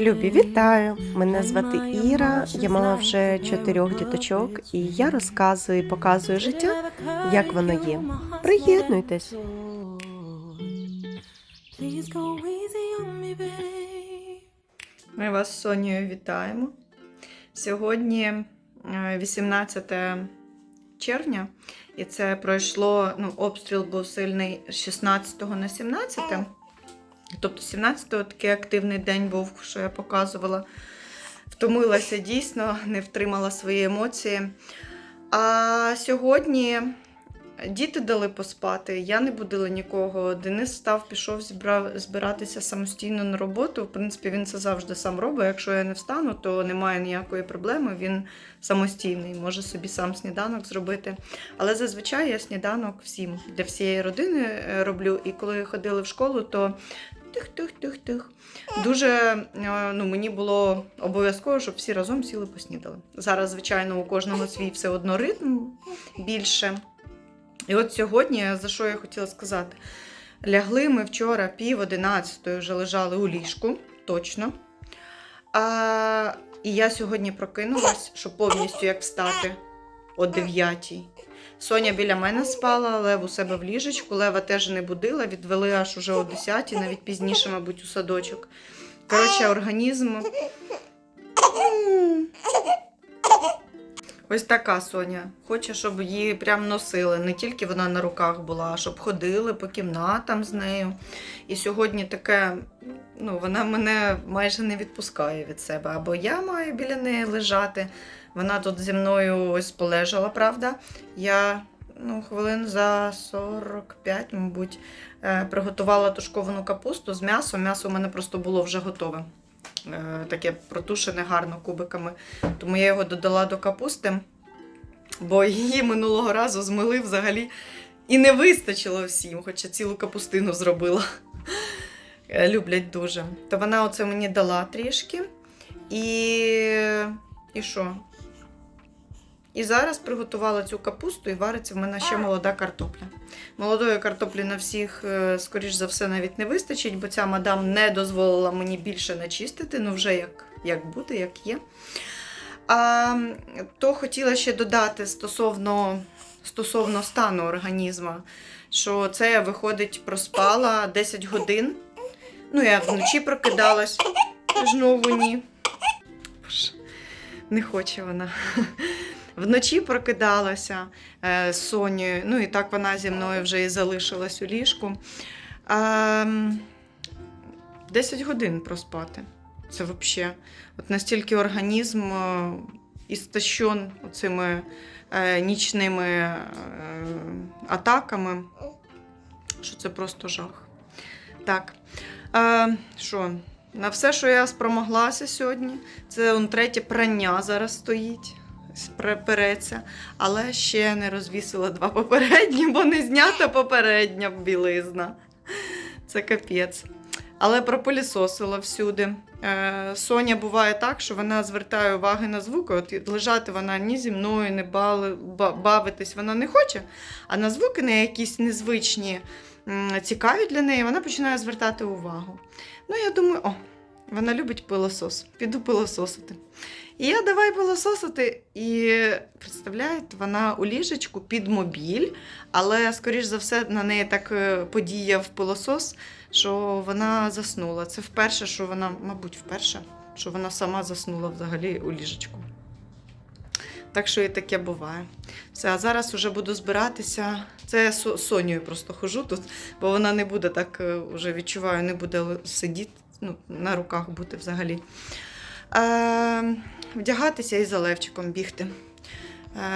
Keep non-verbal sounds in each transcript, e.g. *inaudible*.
Любі, вітаю! Мене звати Іра. Я мала вже чотирьох діточок, і я розказую і показую життя, як воно є. Приєднуйтесь. Ми вас з Сонією вітаємо. Сьогодні е, 18 червня, і це пройшло. Ну, обстріл був сильний з 16 на 17. Тобто 17-го такий активний день був, що я показувала. Втомилася дійсно, не втримала свої емоції. А сьогодні діти дали поспати, я не будила нікого. Денис став, пішов зібрав, збиратися самостійно на роботу. В принципі, він це завжди сам робить. Якщо я не встану, то немає ніякої проблеми. Він самостійний, може собі сам сніданок зробити. Але зазвичай я сніданок всім для всієї родини е, роблю. І коли ходили в школу, то тих-тих-тих-тих. Дуже е, ну, мені було обов'язково, щоб всі разом сіли поснідали. Зараз, звичайно, у кожного свій все одно ритм більше. І от сьогодні, за що я хотіла сказати, лягли ми вчора пів одинадцятої вже лежали у ліжку, точно. А, і я сьогодні прокинулась, щоб повністю як встати о 9. Соня біля мене спала, Лев у себе в ліжечку. Лева теж не будила, відвели аж уже о 10, навіть пізніше, мабуть, у садочок. Коротше, організм. Ось така Соня. Хоче, щоб її прям носили. Не тільки вона на руках була, а щоб ходили по кімнатам з нею. І сьогодні таке, ну, вона мене майже не відпускає від себе. Або я маю біля неї лежати. Вона тут зі мною ось полежала, правда. Я ну, хвилин за 45, мабуть, е, приготувала тушковану капусту з м'ясом. М'ясо у мене просто було вже готове. Е, Таке протушене гарно кубиками. Тому я його додала до капусти, бо її минулого разу змили взагалі і не вистачило всім, хоча цілу капустину зробила. Е, Люблять дуже. То вона оце мені дала трішки. І. І що? І зараз приготувала цю капусту і вариться в мене ще молода картопля. Молодої картоплі на всіх, е, скоріш за все, навіть не вистачить, бо ця мадам не дозволила мені більше начистити, ну вже як, як буде, як є. А, то хотіла ще додати стосовно, стосовно стану організму, що це я, виходить, проспала 10 годин. Ну, я вночі прокидалась, знову ні. Не хоче вона. Вночі прокидалася е, з Сонею, ну і так вона зі мною вже і залишилась у ліжку. А, 10 годин проспати. Це взагалі. От настільки організм е, істощен цими е, нічними атаками, що це просто жах. Так. Що? На все, що я спромоглася сьогодні, це он, третє прання зараз стоїть, переться, але ще не розвісила два попередні, бо не знята попередня білизна. Це капець. Але пропилісосила всюди. Е, Соня буває так, що вона звертає уваги на звуки. От лежати вона ні зі мною, не бали, ба- бавитись вона не хоче, а на звуки на якісь незвичні, цікаві для неї, вона починає звертати увагу. Ну, я думаю, о, вона любить пилосос. Піду пилососити. І я давай пилососити. І представляєте, вона у ліжечку під мобіль, але, скоріш за все, на неї так е, подіяв пилосос, що вона заснула. Це вперше, що вона, мабуть, вперше, що вона сама заснула взагалі у ліжечку. Так що і таке буває. Все, а зараз вже буду збиратися. Це я з Сонією просто хожу тут, бо вона не буде так, е, вже відчуваю, не буде сидіти, ну, на руках бути взагалі. Е, вдягатися і за Левчиком бігти.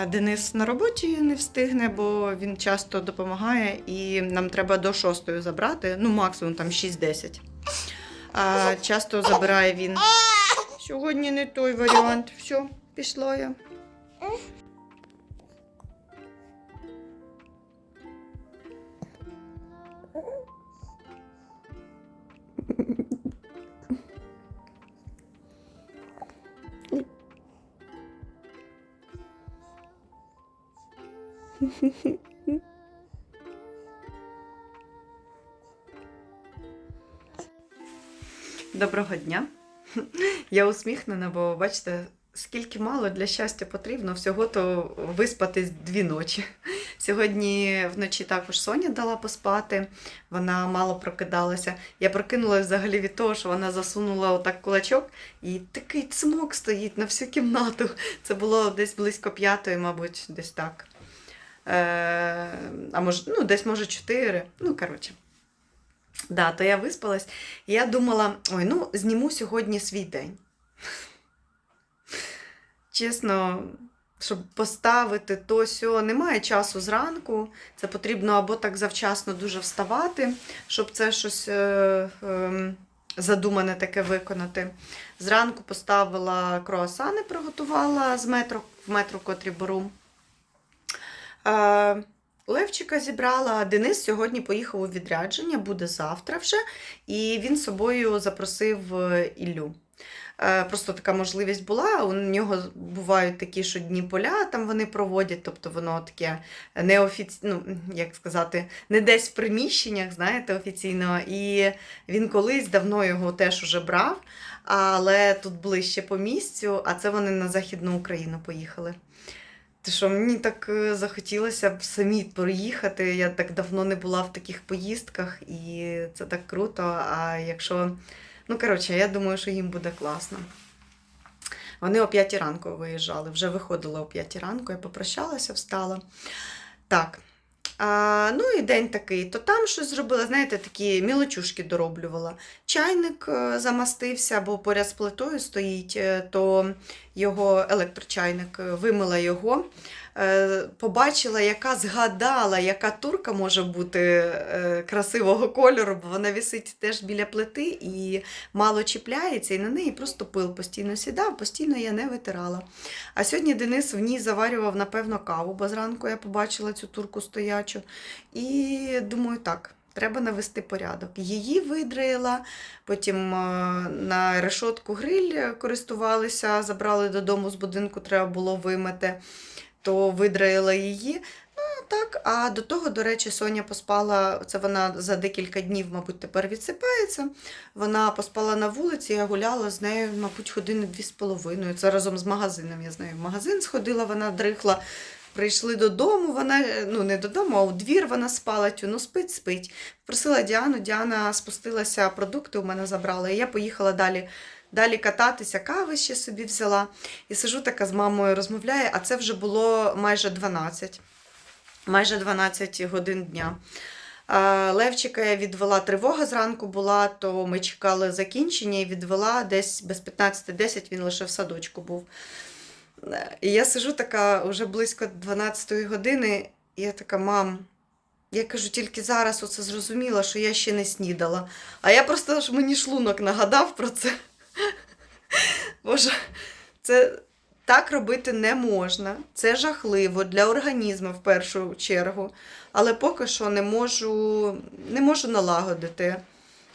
Е, Денис на роботі не встигне, бо він часто допомагає, і нам треба до шостої забрати, ну максимум там 6-10. Е, часто забирає він. Сьогодні не той варіант. Все, пішла я. Доброго дня. Я усміхнена, бо бачите, скільки мало для щастя потрібно, всього то виспатись дві ночі. Сьогодні вночі також Соня дала поспати, вона мало прокидалася. Я прокинулася взагалі від того, що вона засунула отак кулачок, і такий цмок стоїть на всю кімнату. Це було десь близько п'ятої, мабуть, десь так. Е, а може, ну, десь може чотири. Ну, коротше. Да, то я виспалась, і я думала, ой, ну, зніму сьогодні свій день. Чесно, щоб поставити то сьо, немає часу зранку. Це потрібно або так завчасно дуже вставати, щоб це щось е, е, задумане таке виконати. Зранку поставила круасани, приготувала з метро, в метро, котрі беру. Е, Левчика зібрала, Денис сьогодні поїхав у відрядження, буде завтра вже, і він собою запросив е, Іллю. Е, Просто така можливість була. У нього бувають такі, що дні поля там вони проводять, тобто воно таке неофіційно, ну, як сказати, не десь в приміщеннях, знаєте, офіційно. І він колись давно його теж уже брав, але тут ближче по місцю, а це вони на Західну Україну поїхали. Ти що, мені так е, захотілося б самі проїхати. Я так давно не була в таких поїздках, і це так круто. А якщо. Ну, коротше, я думаю, що їм буде класно. Вони о 5 ранку виїжджали, вже виходили о 5 ранку, я попрощалася, встала. Так. А, ну і день такий, то там щось зробила, знаєте, такі мілочушки дороблювала. Чайник е, замастився, бо поряд з плитою стоїть, е, то його електрочайник, е, вимила його. Е, Побачила, яка згадала, яка турка може бути е, красивого кольору, бо вона висить теж біля плити і мало чіпляється, і на неї просто пил постійно сідав, постійно я не витирала. А сьогодні Денис в ній заварював, напевно, каву, бо зранку я побачила цю турку стоячу. І думаю, так. Треба навести порядок. Її видраїла, потім е, на решотку гриль користувалися, забрали додому з будинку, треба було вимити, то видраїла її. Ну, так, а до того, до речі, Соня поспала, це вона за декілька днів, мабуть, тепер відсипається. Вона поспала на вулиці, я гуляла з нею, мабуть, години дві з половиною. Це разом з магазином. Я з нею в магазин сходила, вона дрихла. Прийшли додому, вона е, ну не додому, а у двір вона спала, тю, ну спить, спить. Просила Діану, Діана спустилася, продукти у мене забрала. І я поїхала далі, далі кататися, кави ще собі взяла. І сижу така з мамою розмовляю, а це вже було майже 12, майже 12 годин дня. Левчика я відвела, тривога зранку була, то ми чекали закінчення і відвела десь без 15-10 він лише в садочку був. І я сижу така вже близько 12-ї години, і я така, мам, я кажу, тільки зараз оце зрозуміла, що я ще не снідала. А я просто ж мені шлунок нагадав про це. *laughs* Боже, це так робити не можна. Це жахливо для організму в першу чергу. Але поки що не можу, не можу налагодити.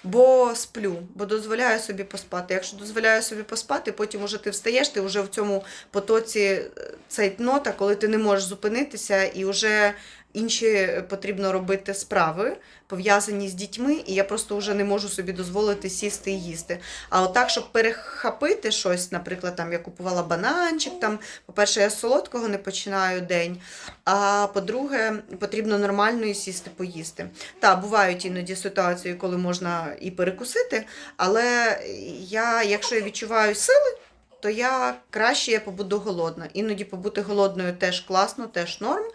Бо сплю, бо дозволяю собі поспати. Якщо дозволяю собі поспати, потім уже ти встаєш, ти вже в цьому потоці цей нота, коли ти не можеш зупинитися, і вже інші потрібно робити справи, пов'язані з дітьми, і я просто вже не можу собі дозволити сісти і їсти. А отак, щоб перехапити щось, наприклад, там я купувала бананчик, там, по-перше, я солодкого не починаю день. А по-друге, потрібно нормально і сісти поїсти. Та, бувають іноді ситуації, коли можна і перекусити, але я, якщо я відчуваю сили, то я краще я побуду голодна. Іноді побути голодною теж класно, теж норм.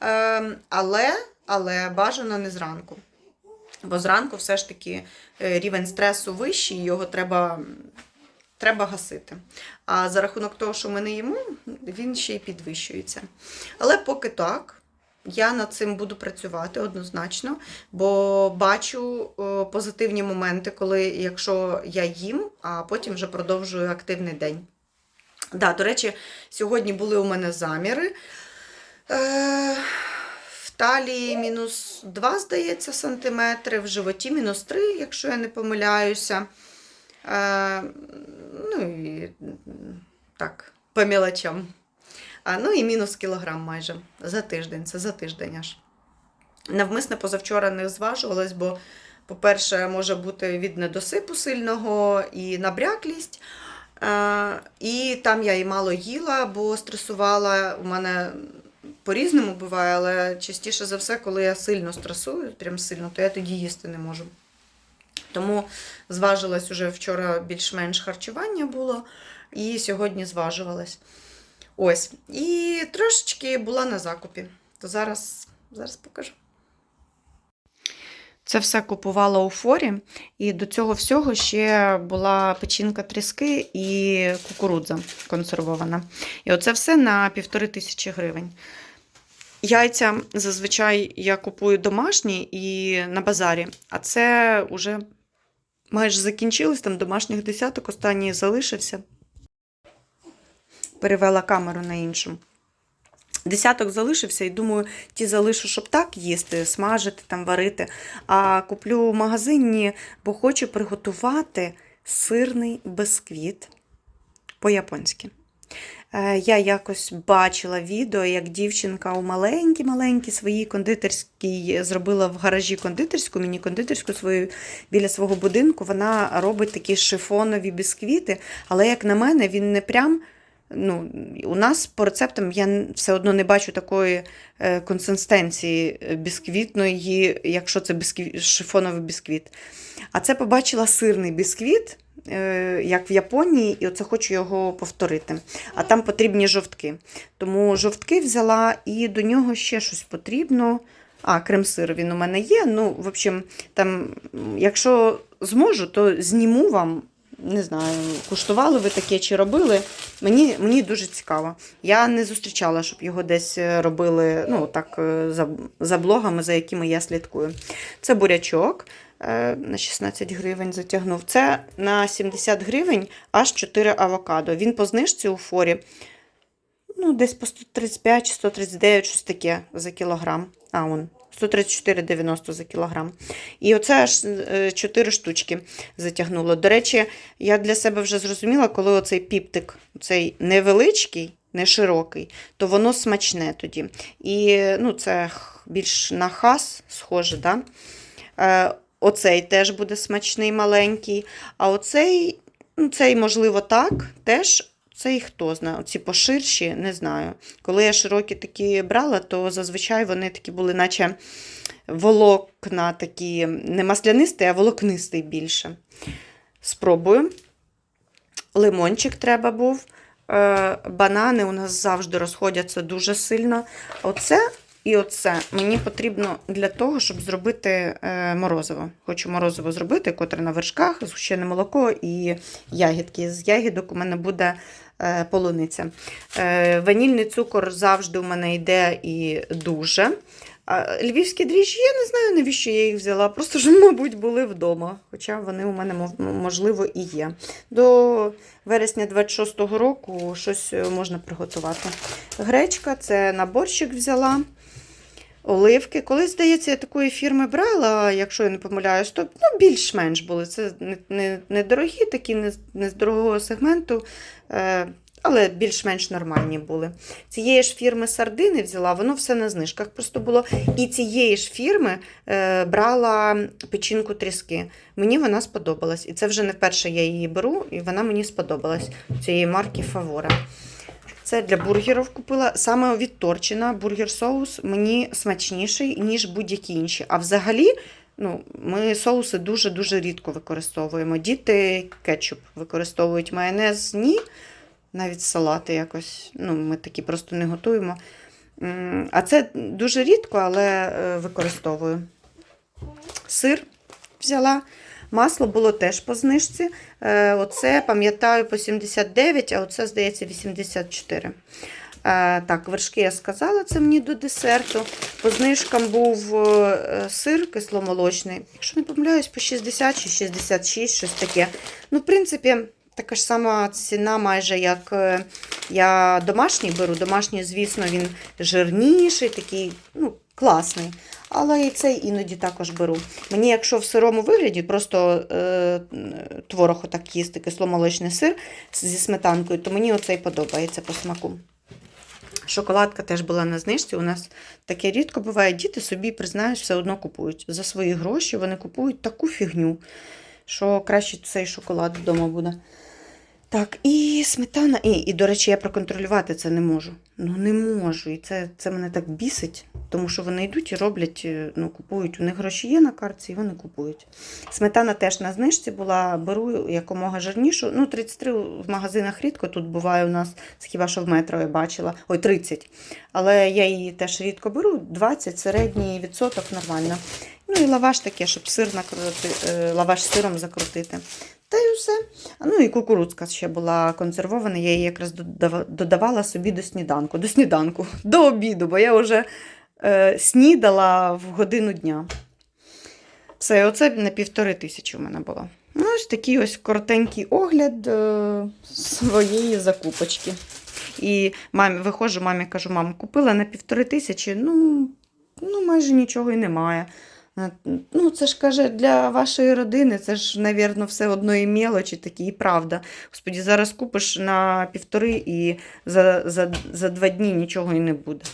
Ем, але, але бажано не зранку. Бо зранку все ж таки е, рівень стресу вищий, його треба, треба гасити. А за рахунок того, що ми не їмо, він ще й підвищується. Але поки так, я над цим буду працювати однозначно, бо бачу е, позитивні моменти, коли якщо я їм, а потім вже продовжую активний день. Да, до речі, сьогодні були у мене заміри. Е, в талії мінус 2, здається, сантиметри, в животі мінус 3, якщо я не помиляюся. Е, ну і так, по мілочам. А, ну і мінус кілограм майже за тиждень. Це за тиждень аж. Навмисне позавчора не зважувалась, бо По-перше, може бути від недосипу сильного і набряклість. Е, І там я і мало їла, бо стресувала. У мене по-різному буває, але частіше за все, коли я сильно стресую, прям сильно, то я тоді їсти не можу. Тому зважилась уже вчора більш-менш харчування було, і сьогодні зважувалась. Ось. І трошечки була на закупі. То зараз, зараз покажу. Це все купувала у форі, і до цього всього ще була печінка тріски і кукурудза консервована. І оце все на півтори тисячі гривень. Яйця зазвичай я купую домашні і на базарі, а це вже майже закінчилось, там домашніх десяток, останній залишився. Перевела камеру на іншу. Десяток залишився, і думаю, ті залишу, щоб так їсти, смажити, там, варити. А куплю в магазині, бо хочу приготувати сирний бисквіт по-японськи. Е, Я якось бачила відео, як дівчинка у маленькій-маленькій своїй кондитерській зробила в гаражі кондитерську, міні-кондитерську свою біля свого будинку. Вона робить такі шифонові бісквіти, але, як на мене, він не прям. Ну, у нас по рецептам я все одно не бачу такої е, консистенції бісквітної, якщо це бісквіт, шифоновий бісквіт. А це побачила сирний бісквіт, як в Японії, і оце хочу його повторити. А там потрібні жовтки. Тому жовтки взяла і до нього ще щось потрібно. А, крем-сир він у мене є. Ну, в общем, там, якщо зможу, то зніму вам. Не знаю, куштували ви таке чи робили. Мені, мені дуже цікаво. Я не зустрічала, щоб його десь е, робили ну, так, е, за, за блогами, за якими я слідкую. Це бурячок е, на 16 гривень затягнув. Це на 70 гривень аж 4 авокадо. Він по знижці у форі ну, десь по 135 чи 139, щось таке за кілограм. А, он, 134,90 за кілограм. І оце аж 4 штучки затягнуло. До речі, я для себе вже зрозуміла, коли оцей піптик, цей невеличкий, не широкий, то воно смачне тоді. І ну, це більш на хас схоже, да? Оцей теж буде смачний маленький. А оцей, ну, цей, можливо, так, теж. Цей хто знає, оці поширші, не знаю. Коли я широкі такі брала, то зазвичай вони такі були, наче волокна такі, не маслянистий, а волокнистий більше. Спробую. Лимончик треба був. Е, Банани у нас завжди розходяться дуже сильно. Оце і оце мені потрібно для того, щоб зробити е, морозиво. Хочу морозиво зробити, котре на вершках, згущене молоко і ягідки. З ягідок у мене буде е, полуниця. Е, Ванільний цукор завжди у мене йде і дуже. А львівські дріжджі, я не знаю, навіщо я їх взяла. Просто ж, мабуть, були вдома. Хоча вони у мене, можливо, і є. До вересня 26-го року щось можна приготувати. Гречка це на борщик взяла. Оливки. Колись, здається, я такої фірми брала, якщо я не помиляюсь, то ну, більш-менш були. Це не, не, не такі не, не з дорогого сегменту, е, але більш-менш нормальні були. Цієї ж фірми сардини взяла, воно все на знижках просто було. І цієї ж фірми е, брала печінку тріски. Мені вона сподобалась. І це вже не вперше я її беру, і вона мені сподобалась цієї марки Фавора. Це для бургерів купила. Саме від Торчина бургер соус мені смачніший, ніж будь-які інші. А взагалі, ну, ми соуси дуже-дуже рідко використовуємо. Діти кетчуп використовують майонез, ні. Навіть салати якось. Ну, ми такі просто не готуємо. А це дуже рідко, але е, використовую. Сир взяла. Масло було теж по знижці. Е, Оце, пам'ятаю, по 79, а оце, здається, 84. Е, Так, вершки я сказала, це мені до десерту. По знижкам був е, сир кисломолочний. Якщо не помиляюсь, по 60 чи 66, щось таке. Ну, в принципі, така ж сама ціна, майже як я домашній беру. Домашній, звісно, він жирніший, такий, ну, класний. Але і цей іноді також беру. Мені, якщо в сирому вигляді, просто е, творог отак їсти, кисломолочний сир зі сметанкою, то мені оцей подобається по смаку. Шоколадка теж була на знижці. У нас таке рідко буває. Діти собі, признаюсь, все одно купують. За свої гроші вони купують таку фігню, що краще цей шоколад вдома буде. Так, і сметана. І, і, до речі, я проконтролювати це не можу. Ну, не можу. І це, це мене так бісить, тому що вони йдуть і роблять, е, ну, купують. У них гроші є на картці, і вони купують. Сметана теж на знижці була, беру якомога жирнішу. Ну, 33 в магазинах рідко тут буває у нас, хіба що в метро я бачила. Ой, 30. Але я її теж рідко беру, 20, середній відсоток нормально. Ну і лаваш таке, щоб сир накрути, е, лаваш з сиром закрутити. Та й все. Ну і кукурудзка ще була консервована, я її якраз додавала собі до сніданку. До сніданку, *laughs* до обіду, бо я вже е, снідала в годину дня. Все, оце на півтори тисячі у мене було. Ну, ось такий ось коротенький огляд е, своєї закупочки. І мамі виходжу, мамі кажу, мам, купила на півтори тисячі, ну, ну майже нічого і немає. Вона, Ну, це ж каже, для вашої родини, це ж, навірно, все одної мелочі такі, і правда. Господі, зараз купиш на півтори і за, за, за два дні нічого і не буде.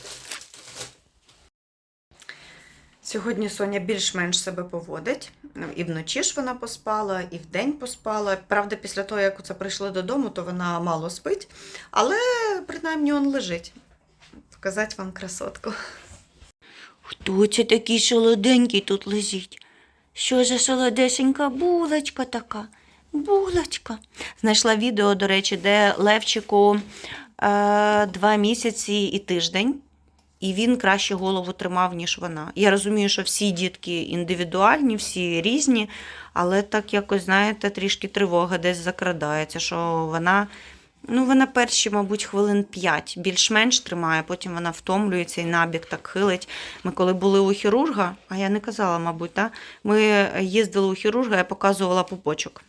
Сьогодні Соня більш-менш себе поводить. І вночі ж вона поспала, і вдень поспала. Правда, після того, як це прийшли додому, то вона мало спить, але принаймні он лежить. Показати вам красотку. Хто це такий солоденький тут лежить? Що за солодесенька булочка така? Булочка. Знайшла відео, до речі, де Левчику е, два місяці і тиждень, і він краще голову тримав, ніж вона. Я розумію, що всі дітки індивідуальні, всі різні, але так якось, знаєте, трішки тривога десь закрадається, що вона. Ну, вона перші, мабуть, хвилин 5 більш-менш тримає, потім вона втомлюється і набік так хилить. Ми коли були у хірурга, а я не казала, мабуть, так? ми їздили у хірурга, я показувала пупочок.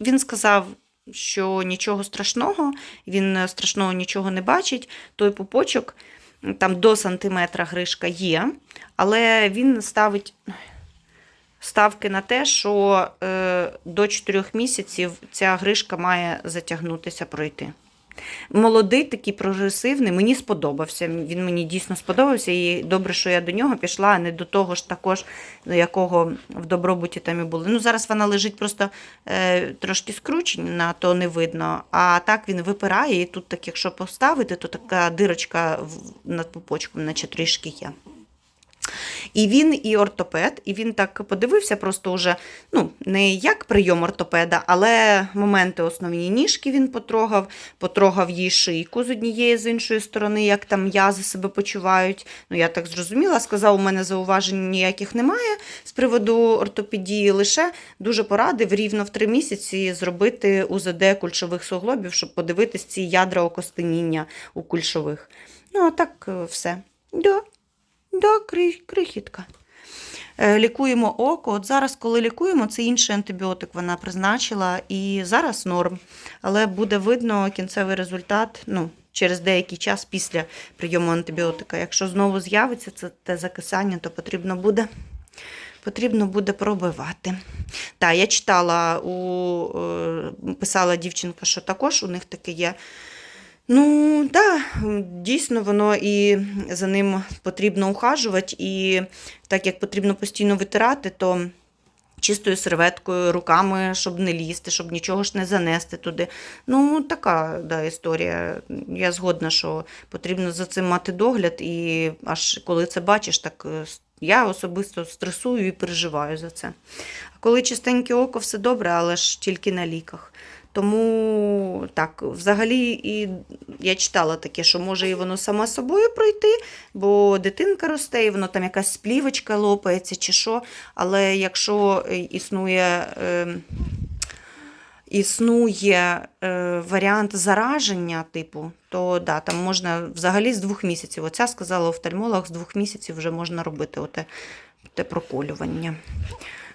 Він сказав, що нічого страшного, він страшного нічого не бачить. Той пупочок, там до сантиметра гришка є, але він ставить ставки на те, що е, до 4 місяців ця гришка має затягнутися пройти. Молодий, такий прогресивний, мені сподобався. Він мені дійсно сподобався, і добре, що я до нього пішла, а не до того ж також, якого в добробуті там і були. Ну, зараз вона лежить просто е, трошки скручена, то не видно. А так він випирає, і тут, так, якщо поставити, то така дирочка над пупочком, наче трішки є. І він і ортопед, і він так подивився, просто уже ну, не як прийом ортопеда, але моменти основні ніжки він потрогав, потрогав їй шийку з однієї, з іншої сторони, як там м'язи себе почувають. Ну, я так зрозуміла, сказав, у мене зауважень ніяких немає з приводу ортопедії, лише дуже порадив рівно в три місяці зробити УЗД кульшових суглобів, щоб подивитись ці ядра окостеніння у кульшових. Ну, а так е, все. Да. Да, крихітка. Е, Лікуємо око. От зараз, коли лікуємо, це інший антибіотик вона призначила, і зараз норм. Але буде видно кінцевий результат ну, через деякий час після прийому антибіотика. Якщо знову з'явиться це те закисання, то потрібно буде. Потрібно буде пробивати. Так, я читала, у, е, писала дівчинка, що також у них таке є. Ну, так, да, дійсно, воно і за ним потрібно ухажувати, і так як потрібно постійно витирати, то чистою серветкою, руками, щоб не лізти, щоб нічого ж не занести туди. Ну, така да, історія. Я згодна, що потрібно за цим мати догляд, і аж коли це бачиш, так е, я особисто стресую і переживаю за це. А коли чистеньке око, все добре, але ж тільки на ліках. Тому так, взагалі, і я читала таке, що може і воно сама собою пройти, бо дитинка росте, і воно там якась сплівочка лопається чи що. Але якщо е, існує, е, існує е, варіант зараження, типу, то да, там можна взагалі з двох місяців. Оця сказала офтальмолог, з двох місяців вже можна робити оте, те проколювання.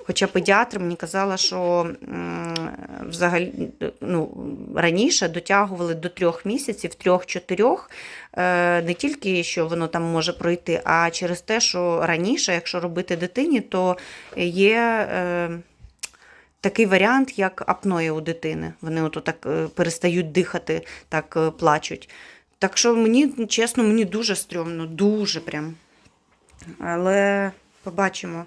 Хоча педіатр мені казала, що взагалі ну, раніше дотягували до трьох місяців, трьох-чотирьох, е, не тільки що воно там може пройти, а через те, що раніше, якщо робити дитині, то є е, такий варіант, як апноє у дитини. Вони ото так е, перестають дихати, так плачуть. Так що мені, чесно, мені дуже стрьомно, дуже прям. Але побачимо.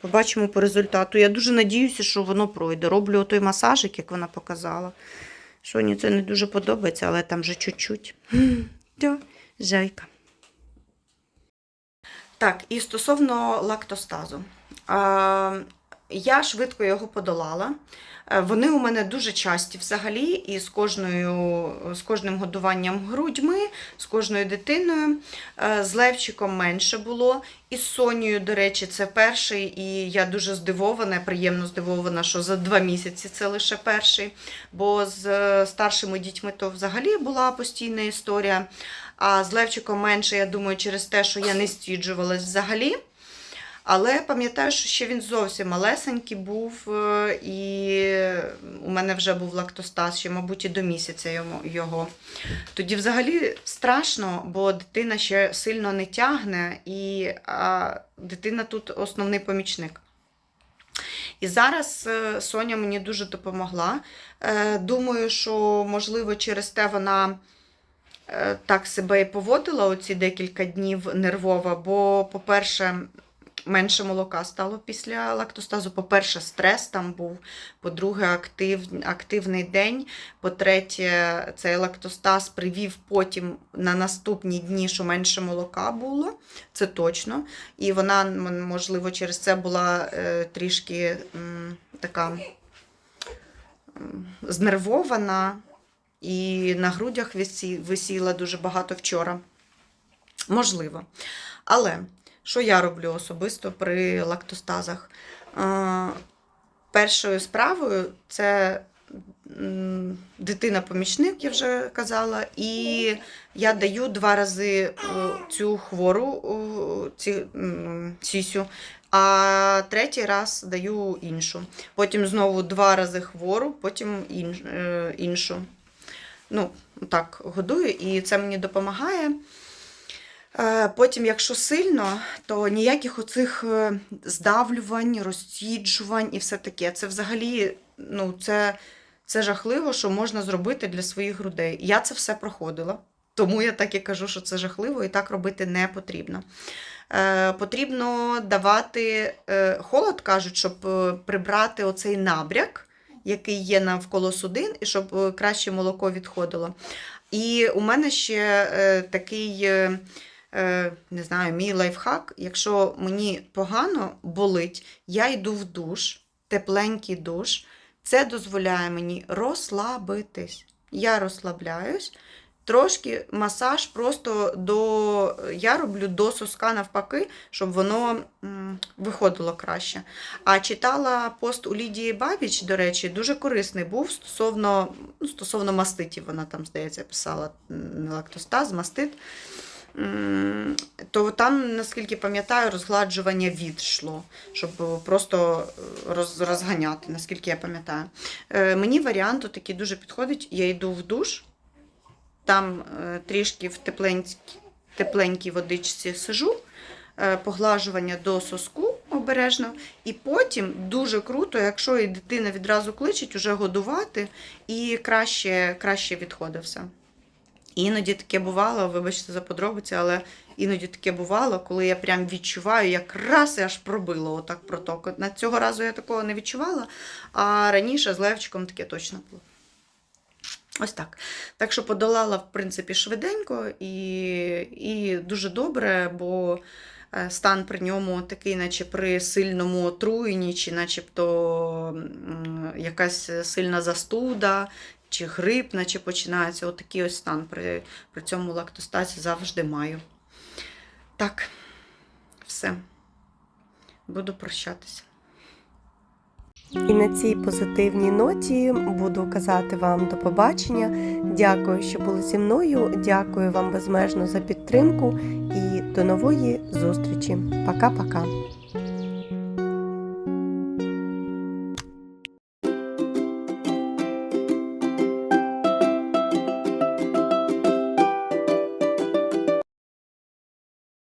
Побачимо по результату. Я дуже надіюся, що воно пройде. Роблю той масажик, як вона показала. Соні це не дуже подобається, але там вже чуть-чуть. Жайка. Так, і стосовно лактостазу. Я швидко його подолала. Е, Вони у мене дуже часті взагалі, і з, кожною, з кожним годуванням грудьми, з кожною дитиною. Е, З Левчиком менше було. І з Сонією, до речі, це перший, і я дуже здивована, приємно здивована, що за два місяці це лише перший. Бо з е, старшими дітьми то взагалі була постійна історія. А з Левчиком менше, я думаю, через те, що я не стіджувалась взагалі. Але пам'ятаю, що ще він зовсім малесенький був, е, і у мене вже був лактостаз, ще, мабуть, і до місяця його. Тоді взагалі страшно, бо дитина ще сильно не тягне, і а, дитина тут основний помічник. І зараз е, Соня мені дуже допомогла. Е, Думаю, що, можливо, через те вона так себе і поводила оці декілька днів нервово, бо, по-перше, менше молока стало після лактостазу. По-перше, стрес там був. По-друге, актив, активний день. По-третє, цей лактостаз привів потім на наступні дні, що менше молока було. Це точно. І вона, можливо, через це була е, трішки така знервована. І на грудях висіла дуже багато вчора. Можливо. Але що я роблю особисто при лактостазах? Першою справою це дитина-помічник, я вже казала, і я даю два рази е, цю хвору е, ці, сісю, а третій раз даю іншу. Потім знову два рази хвору, потім е, іншу. Ну, так, годую, і це мені допомагає. Е, Потім, якщо сильно, то ніяких оцих е, здавлювань, розсіджувань і все таке. Це взагалі ну, це, це жахливо, що можна зробити для своїх грудей. Я це все проходила, тому я так і кажу, що це жахливо і так робити не потрібно. Е, потрібно давати е, холод, кажуть, щоб е, прибрати оцей набряк, який є навколо судин, і щоб краще молоко відходило. І у мене ще е, такий. Е, не знаю, мій лайфхак. Якщо мені погано болить, я йду в душ, тепленький душ. Це дозволяє мені розслабитись. Я розслабляюсь. Трошки масаж просто до. Я роблю до соска навпаки, щоб воно виходило краще. А читала пост у Лідії Бабіч, до речі, дуже корисний був стосовно, ну, стосовно маститів. Вона там, здається, писала лактостаз, мастит. То там, наскільки пам'ятаю, розгладжування відшло, щоб просто е, роз, розганяти, наскільки я пам'ятаю. Е, мені варіант такий дуже підходить. Я йду в душ, там е, трішки в тепленькій, тепленькій водичці сижу, поглажування до соску обережно, і потім дуже круто, якщо і дитина відразу кличить, уже годувати, і краще, краще відходить все. Іноді таке бувало, вибачте за подробиці, але іноді таке бувало, коли я прям відчуваю, як раз і аж пробило отак проток. На цього разу я такого не відчувала, а раніше з Левчиком таке точно було. Ось так. Так що подолала, в принципі, швиденько і, і дуже добре, бо е, стан при ньому такий, наче при сильному отруєнні, чи начебто якась сильна застуда, чи грип, наче починається. Отакий ось стан при, при цьому лактостазі завжди маю. Так, все. Буду прощатися. І на цій позитивній ноті буду казати вам до побачення. Дякую, що були зі мною. Дякую вам безмежно за підтримку і до нової зустрічі. Пока-пока.